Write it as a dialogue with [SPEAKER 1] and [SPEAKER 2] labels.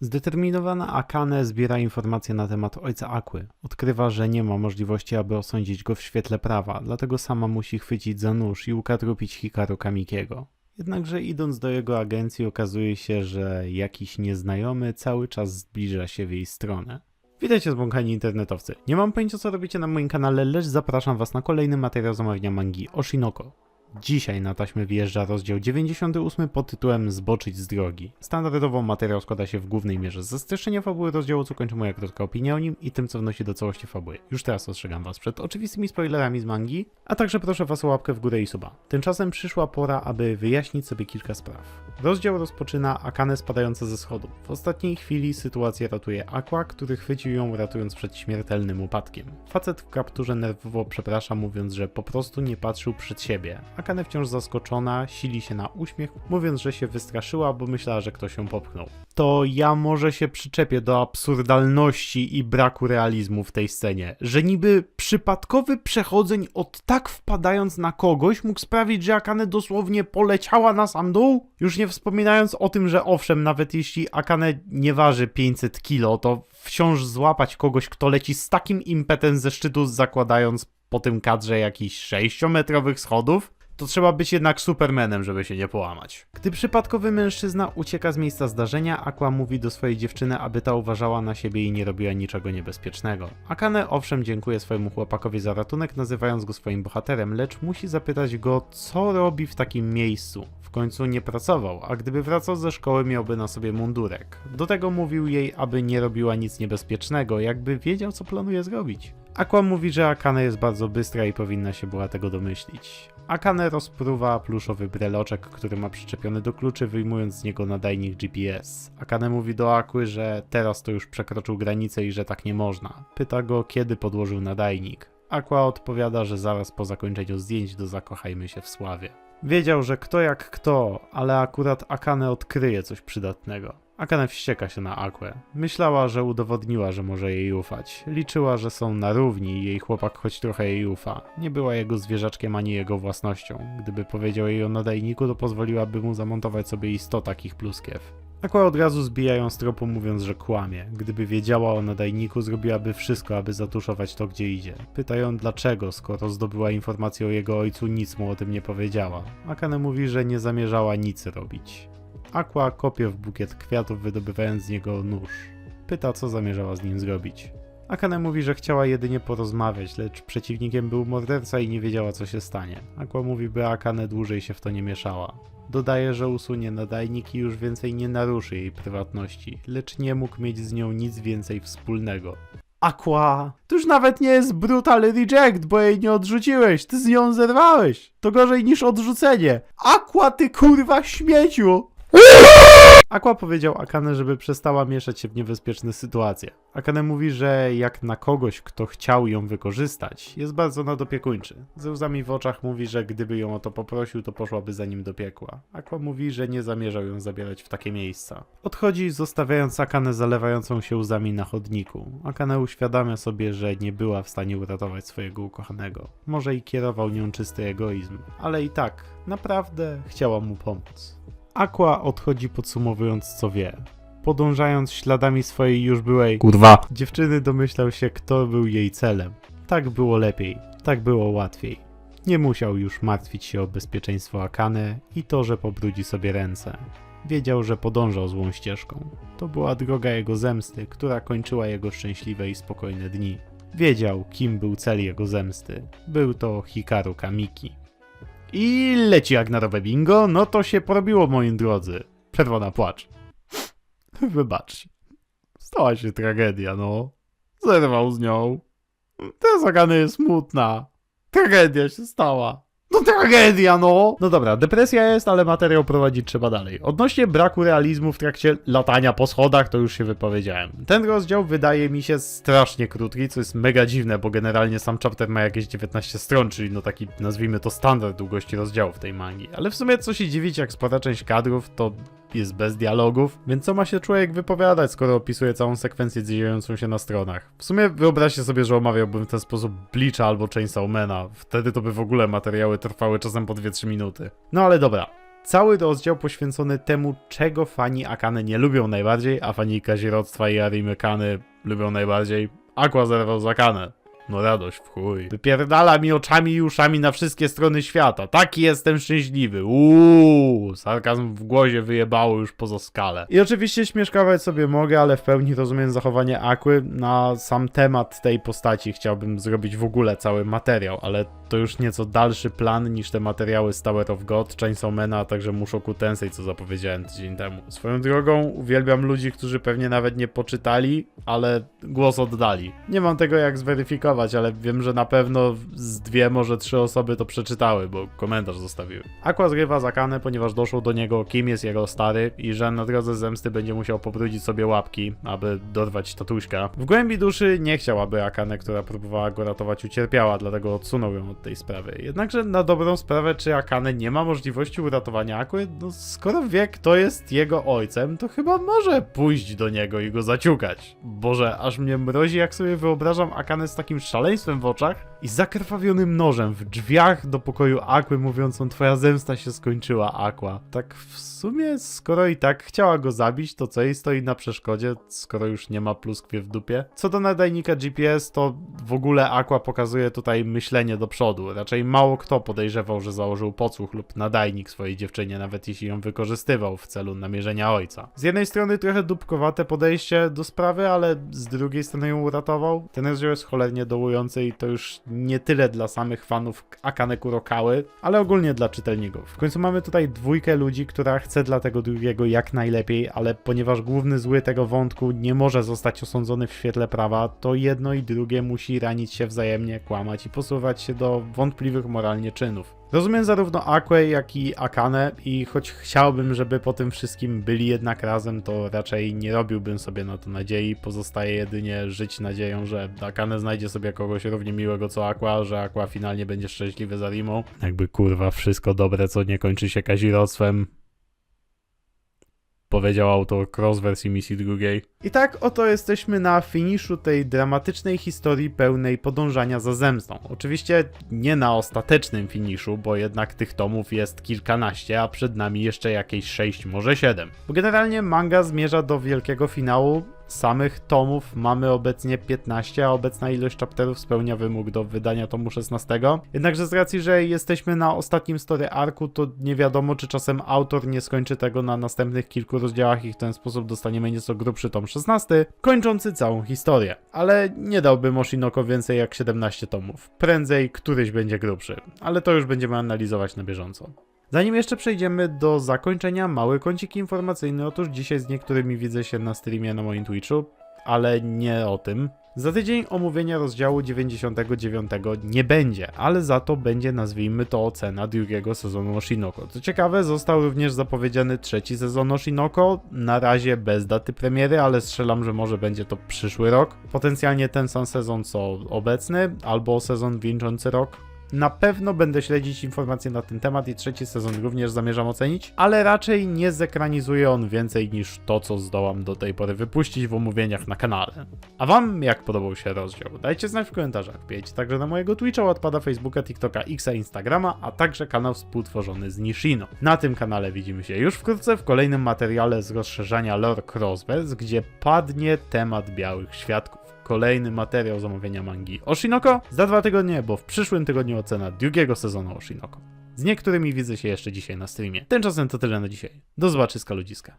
[SPEAKER 1] Zdeterminowana Akane zbiera informacje na temat ojca Akły. Odkrywa, że nie ma możliwości, aby osądzić go w świetle prawa, dlatego sama musi chwycić za nóż i ukatrupić Hikaru Kamikiego. Jednakże idąc do jego agencji okazuje się, że jakiś nieznajomy cały czas zbliża się w jej stronę. Witajcie zbłąkani internetowcy. Nie mam pojęcia co robicie na moim kanale, lecz zapraszam was na kolejny materiał zamawiania mangi Oshinoko. Dzisiaj na taśmę wjeżdża rozdział 98 pod tytułem Zboczyć z drogi. Standardowo materiał składa się w głównej mierze ze streszczenia fabuły rozdziału, co kończy moja krótka opinia o nim i tym, co wnosi do całości fabuły. Już teraz ostrzegam was przed oczywistymi spoilerami z mangi, a także proszę was o łapkę w górę i suba. Tymczasem przyszła pora, aby wyjaśnić sobie kilka spraw. Rozdział rozpoczyna Akane spadające ze schodów. W ostatniej chwili sytuację ratuje Aqua, który chwycił ją ratując przed śmiertelnym upadkiem. Facet w kapturze nerwowo przeprasza, mówiąc, że po prostu nie patrzył przed siebie. Akane wciąż zaskoczona, sili się na uśmiech, mówiąc, że się wystraszyła, bo myślała, że ktoś ją popchnął. To ja może się przyczepię do absurdalności i braku realizmu w tej scenie, że niby przypadkowy przechodzeń od tak wpadając na kogoś mógł sprawić, że Akane dosłownie poleciała na sam dół? Już nie wspominając o tym, że owszem, nawet jeśli Akane nie waży 500 kilo, to wciąż złapać kogoś, kto leci z takim impetem ze szczytu, zakładając po tym kadrze jakichś 6-metrowych schodów, to trzeba być jednak supermanem, żeby się nie połamać. Gdy przypadkowy mężczyzna ucieka z miejsca zdarzenia, Aqua mówi do swojej dziewczyny, aby ta uważała na siebie i nie robiła niczego niebezpiecznego. Akane owszem dziękuję swojemu chłopakowi za ratunek, nazywając go swoim bohaterem, lecz musi zapytać go, co robi w takim miejscu. W końcu nie pracował, a gdyby wracał ze szkoły miałby na sobie mundurek. Do tego mówił jej, aby nie robiła nic niebezpiecznego, jakby wiedział co planuje zrobić. Aqua mówi, że Akane jest bardzo bystra i powinna się była tego domyślić. Akane rozpruwa pluszowy breloczek, który ma przyczepiony do kluczy, wyjmując z niego nadajnik GPS. Akane mówi do Akły, że teraz to już przekroczył granicę i że tak nie można. Pyta go, kiedy podłożył nadajnik. Aqua odpowiada, że zaraz po zakończeniu zdjęć do Zakochajmy się w sławie. Wiedział, że kto jak kto, ale akurat Akane odkryje coś przydatnego. Akane wścieka się na Aquę. Myślała, że udowodniła, że może jej ufać. Liczyła, że są na równi i jej chłopak choć trochę jej ufa. Nie była jego zwierzaczkiem ani jego własnością. Gdyby powiedział jej o nadajniku, to pozwoliłaby mu zamontować sobie i 100 takich pluskiew. Aqua od razu zbija ją z tropu mówiąc, że kłamie. Gdyby wiedziała o nadajniku, zrobiłaby wszystko, aby zatuszować to, gdzie idzie. Pyta ją dlaczego, skoro zdobyła informację o jego ojcu, nic mu o tym nie powiedziała. Akane mówi, że nie zamierzała nic robić. Aqua kopie w bukiet kwiatów, wydobywając z niego nóż. Pyta, co zamierzała z nim zrobić. Akane mówi, że chciała jedynie porozmawiać, lecz przeciwnikiem był morderca i nie wiedziała, co się stanie. Aqua mówi, by Akane dłużej się w to nie mieszała. Dodaje, że usunie nadajnik i już więcej nie naruszy jej prywatności, lecz nie mógł mieć z nią nic więcej wspólnego. Aqua! To już nawet nie jest brutal reject, bo jej nie odrzuciłeś, ty z nią zerwałeś! To gorzej niż odrzucenie! Aqua, ty kurwa śmieciu! Aqua powiedział Akane, żeby przestała mieszać się w niebezpieczne sytuacje. Akane mówi, że jak na kogoś, kto chciał ją wykorzystać, jest bardzo nadopiekuńczy. Ze łzami w oczach mówi, że gdyby ją o to poprosił, to poszłaby za nim do piekła. Aqua mówi, że nie zamierzał ją zabierać w takie miejsca. Odchodzi, zostawiając Akane zalewającą się łzami na chodniku. Akane uświadamia sobie, że nie była w stanie uratować swojego ukochanego. Może i kierował nią czysty egoizm, ale i tak, naprawdę chciała mu pomóc. Aqua odchodzi podsumowując co wie. Podążając śladami swojej już byłej kurwa dziewczyny domyślał się kto był jej celem. Tak było lepiej, tak było łatwiej. Nie musiał już martwić się o bezpieczeństwo Akane i to, że pobrudzi sobie ręce. Wiedział, że podążał złą ścieżką. To była droga jego zemsty, która kończyła jego szczęśliwe i spokojne dni. Wiedział, kim był cel jego zemsty. Był to Hikaru Kamiki. I leci jak na rowe bingo, no to się porobiło, moi drodzy. Przerwa na płacz. Wybaczcie. Stała się tragedia, no. Zerwał z nią. Ta zagana jest smutna. Tragedia się stała. Tragedia, no! No dobra, depresja jest, ale materiał prowadzić trzeba dalej. Odnośnie braku realizmu w trakcie latania po schodach, to już się wypowiedziałem. Ten rozdział wydaje mi się strasznie krótki, co jest mega dziwne, bo generalnie sam chapter ma jakieś 19 stron, czyli no taki, nazwijmy to standard długości rozdziałów tej mangi. Ale w sumie co się dziwić, jak spora część kadrów to jest bez dialogów, więc co ma się człowiek wypowiadać, skoro opisuje całą sekwencję dziejącą się na stronach? W sumie wyobraźcie sobie, że omawiałbym w ten sposób Bleacha albo Chainsawmana. Wtedy to by w ogóle materiały trwały czasem po 2-3 minuty. No ale dobra. cały rozdział poświęcony temu, czego fani Akane nie lubią najbardziej, a fani kazirodztwa i Arimy Kany lubią najbardziej. Aqua zerwał z Akane. No radość w chuj. Wypierdala mi oczami i uszami na wszystkie strony świata. Taki jestem szczęśliwy. Uuu, sarkazm w głosie wyjebało już poza skalę. I oczywiście śmieszkować sobie mogę, ale w pełni rozumiem zachowanie Aquy. Na sam temat tej postaci chciałbym zrobić w ogóle cały materiał, ale to już nieco dalszy plan niż te materiały z Tower of God, Chainsaw Mana, a także Mushoku Tensei, co zapowiedziałem tydzień temu. Swoją drogą uwielbiam ludzi, którzy pewnie nawet nie poczytali, ale głos oddali. Nie mam tego jak zweryfikować, ale wiem, że na pewno z dwie, może trzy osoby to przeczytały, bo komentarz zostawiły. Aqua zgrywa Zakane, ponieważ doszło do niego, kim jest jego stary i że na drodze zemsty będzie musiał pobrudzić sobie łapki, aby dorwać tatuśka. W głębi duszy nie chciał, aby Akane, która próbowała go ratować, ucierpiała, dlatego odsunął ją od tej sprawy. Jednakże na dobrą sprawę, czy Akane nie ma możliwości uratowania Aquy? No skoro wie, kto jest jego ojcem, to chyba może pójść do niego i go zaciukać. Boże, aż mnie mrozi, jak sobie wyobrażam Akane z takim szaleństwem w oczach i zakrwawionym nożem w drzwiach do pokoju Aquy, mówiącą twoja zemsta się skończyła, Aqua. Tak w sumie, skoro i tak chciała go zabić, to co jej stoi na przeszkodzie, skoro już nie ma pluskwie w dupie? Co do nadajnika GPS, to w ogóle Aqua pokazuje tutaj myślenie do przodu. Raczej mało kto podejrzewał, że założył podsłuch lub nadajnik swojej dziewczynie, nawet jeśli ją wykorzystywał w celu namierzenia ojca. Z jednej strony trochę dupkowate podejście do sprawy, ale z drugiej strony ją uratował. Ten rozdział jest cholernie dołujący i to już nie tyle dla samych fanów Akane Kurokały, ale ogólnie dla czytelników. W końcu mamy tutaj dwójkę ludzi, która chce dla tego drugiego jak najlepiej, ale ponieważ główny zły tego wątku nie może zostać osądzony w świetle prawa, to jedno i drugie musi ranić się wzajemnie, kłamać i posuwać się do wątpliwych moralnie czynów. Rozumiem zarówno Aquę, jak i Akane i choć chciałbym, żeby po tym wszystkim byli jednak razem, to raczej nie robiłbym sobie na to nadziei. Pozostaje jedynie żyć nadzieją, że Akane znajdzie sobie kogoś równie miłego co Aqua, że Aqua finalnie będzie szczęśliwy za Rimą. Jakby kurwa wszystko dobre, co nie kończy się kazirodztwem, powiedział autor cross wersji misji drugiej. I tak oto jesteśmy na finiszu tej dramatycznej historii pełnej podążania za zemstą. Oczywiście nie na ostatecznym finiszu, bo jednak tych tomów jest kilkanaście, a przed nami jeszcze jakieś sześć, może siedem. Bo generalnie manga zmierza do wielkiego finału. Samych tomów mamy obecnie 15, a obecna ilość chapterów spełnia wymóg do wydania tomu 16. Jednakże z racji, że jesteśmy na ostatnim story arku, to nie wiadomo, czy czasem autor nie skończy tego na następnych kilku rozdziałach i w ten sposób dostaniemy nieco grubszy tom 16, kończący całą historię. Ale nie dałbym Oshinoko więcej jak 17 tomów. Prędzej któryś będzie grubszy, ale to już będziemy analizować na bieżąco. Zanim jeszcze przejdziemy do zakończenia, mały kącik informacyjny. Otóż dzisiaj z niektórymi widzę się na streamie na moim Twitchu, ale nie o tym. Za tydzień omówienia rozdziału 99 nie będzie, ale za to będzie, nazwijmy to, ocena drugiego sezonu Oshinoko. Co ciekawe, został również zapowiedziany trzeci sezon Oshinoko, na razie bez daty premiery, ale strzelam, że może będzie to przyszły rok. Potencjalnie ten sam sezon co obecny, albo sezon wieńczący rok. Na pewno będę śledzić informacje na ten temat i trzeci sezon również zamierzam ocenić, ale raczej nie zekranizuje on więcej niż to, co zdołam do tej pory wypuścić w omówieniach na kanale. A wam jak podobał się rozdział? Dajcie znać w komentarzach. Wbijajcie także na mojego Twitcha, odpada Facebooka, TikToka, Xa, Instagrama, a także kanał współtworzony z Nishino. Na tym kanale widzimy się już wkrótce w kolejnym materiale z rozszerzania lore Crossverse, gdzie padnie temat białych świadków kolejny materiał zamówienia mangi Oshinoko za dwa tygodnie, bo w przyszłym tygodniu ocena drugiego sezonu Oshinoko. Z niektórymi widzę się jeszcze dzisiaj na streamie. Tymczasem to tyle na dzisiaj. Do zobaczyska ludziska.